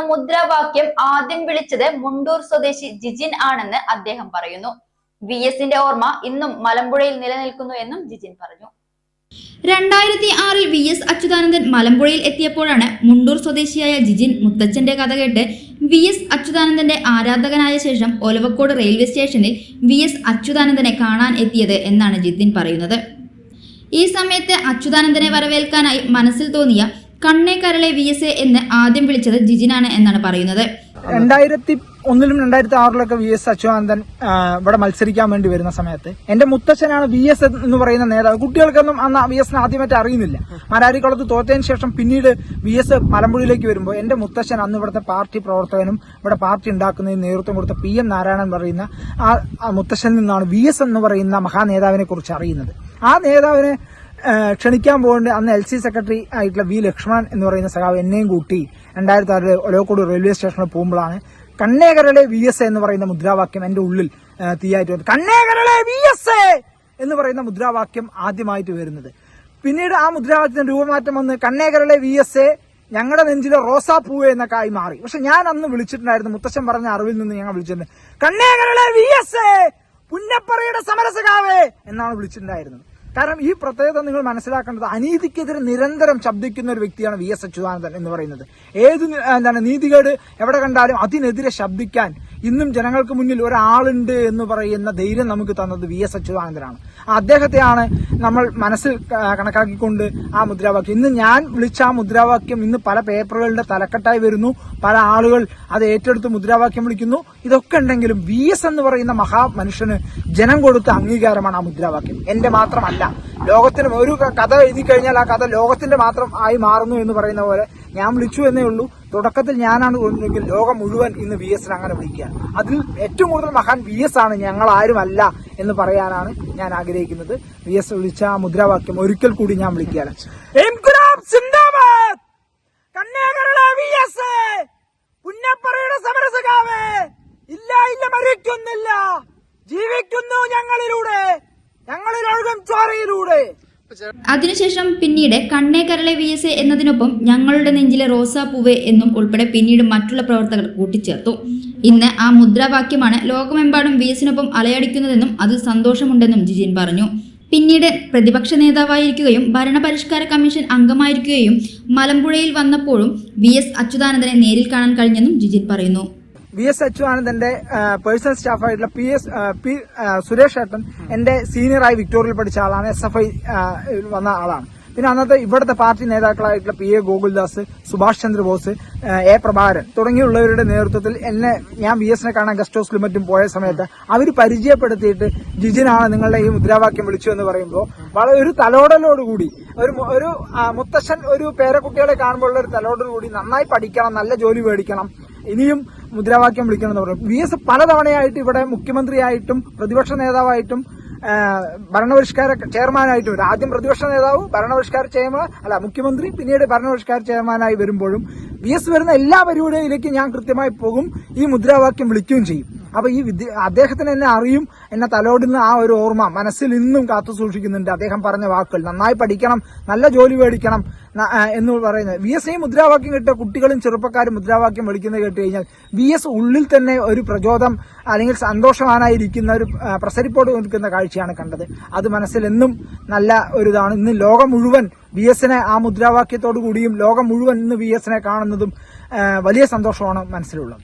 മുദ്രാവാക്യം ആദ്യം വിളിച്ചത് മുണ്ടൂർ സ്വദേശി ജിജിൻ ആണെന്ന് അദ്ദേഹം പറയുന്നു. വി എസിന്റെ ഓർമ്മ ഇന്നും മലമ്പുഴയിൽ നിലനിൽക്കുന്നു എന്നും ജിജിൻ പറഞ്ഞു. രണ്ടായിരത്തി ആറിൽ വി എസ് അച്യുതാനന്ദൻ മലമ്പുഴയിൽ എത്തിയപ്പോഴാണ് മുണ്ടൂർ സ്വദേശിയായ ജിജിൻ മുത്തച്ഛന്റെ കഥ കേട്ട് വി എസ് അച്യുതാനന്ദന്റെ ആരാധകനായ ശേഷം ഒലവക്കോട് റെയിൽവേ സ്റ്റേഷനിൽ വി എസ് അച്യുതാനന്ദനെ കാണാൻ എത്തിയത് എന്നാണ് ജിതിൻ പറയുന്നത്. ഈ സമയത്ത് അച്യുതാനന്ദനെ വരവേൽക്കാനായി മനസ്സിൽ തോന്നിയ കണ്ണേ കരളെ വി എസ് എ എന്ന് ആദ്യം വിളിച്ചത് ജിജിനാണ് എന്നാണ് പറയുന്നത്. രണ്ടായിരത്തി ഒന്നിലും രണ്ടായിരത്തി ആറിലൊക്കെ വി എസ് അച്യുതാനന്ദൻ ഇവിടെ മത്സരിക്കാൻ വേണ്ടി വരുന്ന സമയത്ത് എന്റെ മുത്തച്ഛനാണ് വി എസ് എന്ന് പറയുന്ന നേതാവ്. കുട്ടികൾക്കൊന്നും അന്ന് വി എസിനെ ആദ്യമായിട്ട് അറിയുന്നില്ല. മരാരിക്കുളത്ത് തോറ്റതിന് ശേഷം പിന്നീട് വി എസ് മലമ്പുഴയിലേക്ക് വരുമ്പോൾ എന്റെ മുത്തച്ഛൻ അന്ന് ഇവിടുത്തെ പാർട്ടി പ്രവർത്തകനും ഇവിടെ പാർട്ടി ഉണ്ടാക്കുന്നതിന് നേതൃത്വം കൊടുത്ത പി എം നാരായണൻ പറയുന്ന ആ മുത്തച്ഛനിൽ നിന്നാണ് വി എസ് എന്ന് പറയുന്ന മഹാനേതാവിനെ കുറിച്ച് അറിയുന്നത്. ആ നേതാവിനെ ക്ഷണിക്കാൻ പോകേണ്ട അന്ന് എൽ സി സെക്രട്ടറി ആയിട്ടുള്ള വി ലക്ഷ്മണൻ എന്ന് പറയുന്ന സഖാവ് എന്നെയും കൂട്ടി രണ്ടായിരത്തി ആറിൽ ഒലവക്കോട് റെയിൽവേ സ്റ്റേഷനിൽ പോകുമ്പോഴാണ് കണ്ണേകരളെ വി എസ് എന്ന് പറയുന്ന മുദ്രാവാക്യം എന്റെ ഉള്ളിൽ തീയായിട്ട് വരുന്നത്. കണ്ണേകരളെ വി എസ് എന്ന് പറയുന്ന മുദ്രാവാക്യം ആദ്യമായിട്ട് വരുന്നത്. പിന്നീട് ആ മുദ്രാവാക്യത്തിന് രൂപമാറ്റം വന്ന് കണ്ണേകരളെ വി എസ് ഞങ്ങളുടെ നെഞ്ചിലെ റോസാപ്പൂവ് എന്നൊക്കെ ആയി മാറി. പക്ഷെ ഞാൻ അന്ന് വിളിച്ചിട്ടുണ്ടായിരുന്നു മുത്തശ്ശൻ പറഞ്ഞ അറിവിൽ നിന്ന് ഞങ്ങൾ വിളിച്ചിട്ടുണ്ട് കണ്ണേകരളെ വി എസ് പുന്നപ്പറയുടെ സമരസഖാവേ എന്നാണ് വിളിച്ചിട്ടുണ്ടായിരുന്നത്. കാരണം ഈ പ്രത്യേകത നിങ്ങൾ മനസ്സിലാക്കേണ്ടത് അനീതിക്കെതിരെ നിരന്തരം ശബ്ദിക്കുന്ന ഒരു വ്യക്തിയാണ് വി എസ് അച്യുതാനന്ദൻ എന്ന് പറയുന്നത്. ഏത് എന്താണ് നീതികേട് എവിടെ കണ്ടാലും അതിനെതിരെ ശബ്ദിക്കാൻ ഇന്നും ജനങ്ങൾക്ക് മുന്നിൽ ഒരാളുണ്ട് എന്ന് പറയുന്ന ധൈര്യം നമുക്ക് തന്നത് വി എസ് അച്യുതാനന്ദനാണ്. അദ്ദേഹത്തെയാണ് നമ്മൾ മനസ്സിൽ കണക്കാക്കിക്കൊണ്ട് ആ മുദ്രാവാക്യം. ഇന്ന് ഞാൻ വിളിച്ച ആ മുദ്രാവാക്യം ഇന്ന് പല പേപ്പറുകളുടെ തലക്കെട്ടായി വരുന്നു. പല ആളുകൾ അത് ഏറ്റെടുത്ത് മുദ്രാവാക്യം വിളിക്കുന്നു. ഇതൊക്കെ ഉണ്ടെങ്കിലും വി എസ് എന്ന് പറയുന്ന മഹാമനുഷ്യന് ജനം കൊടുത്ത അംഗീകാരമാണ് ആ മുദ്രാവാക്യം. എന്റെ മാത്രമല്ല. ലോകത്തിന് ഒരു കഥ എഴുതി കഴിഞ്ഞാൽ ആ കഥ ലോകത്തിന്റെ മാത്രം ആയി മാറുന്നു എന്ന് പറയുന്ന പോലെ ഞാൻ വിളിച്ചു എന്നേ ഉള്ളൂ. തുടക്കത്തിൽ ഞാനാണ് തോന്നുന്നതെങ്കിൽ ലോകം മുഴുവൻ ഇന്ന് വി എസിന് അങ്ങനെ വിളിക്കുക. അതിൽ ഏറ്റവും കൂടുതൽ മഹാൻ വി എസ് ആണ് ഞങ്ങൾ ആരുമല്ല എന്ന് പറയാനാണ് ഞാൻ ആഗ്രഹിക്കുന്നത്. വി എസ് വിളിച്ച മുദ്രാവാക്യം ഒരിക്കൽ കൂടി ഞാൻ വിളിക്കുകയാണ്. എസ് ഇല്ല ഇല്ല മരിക്കുന്നില്ല. ജീവിക്കുന്നു ഞങ്ങളിലൂടെ. ഞങ്ങളിലൊഴുകും ചോരയിലൂടെ അതിനുശേഷം പിന്നീട് കണ്ണേ കരളെ വി എസ് എ എന്നതിനൊപ്പം ഞങ്ങളുടെ നെഞ്ചിലെ റോസാപ്പൂവെ എന്നും ഉൾപ്പെടെ പിന്നീട് മറ്റുള്ള പ്രവർത്തകർ കൂട്ടിച്ചേർത്തു. ഇന്ന് ആ മുദ്രാവാക്യമാണ് ലോകമെമ്പാടും വി എസിനൊപ്പം അലയടിക്കുന്നതെന്നും അത് സന്തോഷമുണ്ടെന്നും ജിജിൻ പറഞ്ഞു. പിന്നീട് പ്രതിപക്ഷ നേതാവായിരിക്കുകയും ഭരണപരിഷ്കാര കമ്മീഷൻ അംഗമായിരിക്കുകയും മലമ്പുഴയിൽ വന്നപ്പോഴും വി എസ് അച്യുതാനന്ദനെ നേരിൽ കാണാൻ കഴിഞ്ഞെന്നും ജിജിൻ പറയുന്നു. വി എസ് അച്യുതാനന്ദന്റെ പേഴ്സണൽ സ്റ്റാഫായിട്ടുള്ള പി എസ് പി സുരേഷ് ഏട്ടൻ എന്റെ സീനിയറായി വിക്ടോറിയയിൽ പഠിച്ച ആളാണ് എസ് എഫ് ഐ വന്ന ആളാണ്. പിന്നെ അന്നത്തെ ഇവിടുത്തെ party നേതാക്കളായിട്ടുള്ള P A Gokuldas Subhash Chandrabose A Prabhakaran തുടങ്ങിയുള്ളവരുടെ നേതൃത്വത്തിൽ എന്നെ ഞാൻ വി എസിനെ കാണാൻ ഗസ്റ്റ് ഹൗസിലും മറ്റും പോയ സമയത്ത് അവർ പരിചയപ്പെടുത്തിയിട്ട് ജിജിനാണ് നിങ്ങളുടെ ഈ മുദ്രാവാക്യം വിളിച്ചു എന്ന് പറയുമ്പോൾ വളരെ ഒരു തലോടലോടുകൂടി ഒരു ഒരു മുത്തശ്ശൻ ഒരു പേരക്കുട്ടികളെ കാണുമ്പോൾ ഒരു തലോടലോടുകൂടി നന്നായി പഠിക്കണം നല്ല ജോലി മേടിക്കണം ഇനിയും മുദ്രാവാക്യം വിളിക്കണമെന്ന് പറഞ്ഞു. വി എസ് പലതവണയായിട്ട് ഇവിടെ മുഖ്യമന്ത്രിയായിട്ടും പ്രതിപക്ഷ നേതാവായിട്ടും ഭരണപരിഷ്കാര ചെയർമാനായിട്ടും. ആദ്യം പ്രതിപക്ഷ നേതാവ് ഭരണപരിഷ്കാര ചെയർമാൻ അല്ല മുഖ്യമന്ത്രി പിന്നീട് ഭരണപരിഷ്കാര ചെയർമാനായി വരുമ്പോഴും വി എസ് വരുന്ന എല്ലാ പരിപാടിയിലേക്കും ഞാൻ കൃത്യമായി പോകും. ഈ മുദ്രാവാക്യം വിളിക്കുകയും ചെയ്യും. അപ്പൊ ഈ വിദ്യ അദ്ദേഹത്തിന് എന്നെ അറിയും എന്നെ തലോടുന്ന ആ ഒരു ഓർമ്മ മനസ്സിൽ ഇന്നും കാത്തു സൂക്ഷിക്കുന്നുണ്ട്. അദ്ദേഹം പറഞ്ഞ വാക്കുകൾ നന്നായി പഠിക്കണം നല്ല ജോലി മേടിക്കണം എന്ന് പറയുന്നത്. വി എസ് ഐ മുദ്രാവാക്യം കേട്ട കുട്ടികളും ചെറുപ്പക്കാരും മുദ്രാവാക്യം വിളിക്കുന്നത് കേട്ട് കഴിഞ്ഞാൽ വി എസ് ഉള്ളിൽ തന്നെ ഒരു പ്രചോദം അല്ലെങ്കിൽ സന്തോഷവാനായിരിക്കുന്ന ഒരു പ്രസരിപ്പോട് നിൽക്കുന്ന കാഴ്ചയാണ് കണ്ടത്. അത് മനസ്സിൽ എന്നും നല്ല ഒരു ഇതാണ്. ഇന്ന് ലോകം മുഴുവൻ വി എസിനെ ആ മുദ്രാവാക്യത്തോടു കൂടിയും ലോകം മുഴുവൻ ഇന്ന് വി എസിനെ കാണുന്നതും വലിയ സന്തോഷമാണ് മനസ്സിലുള്ളത്.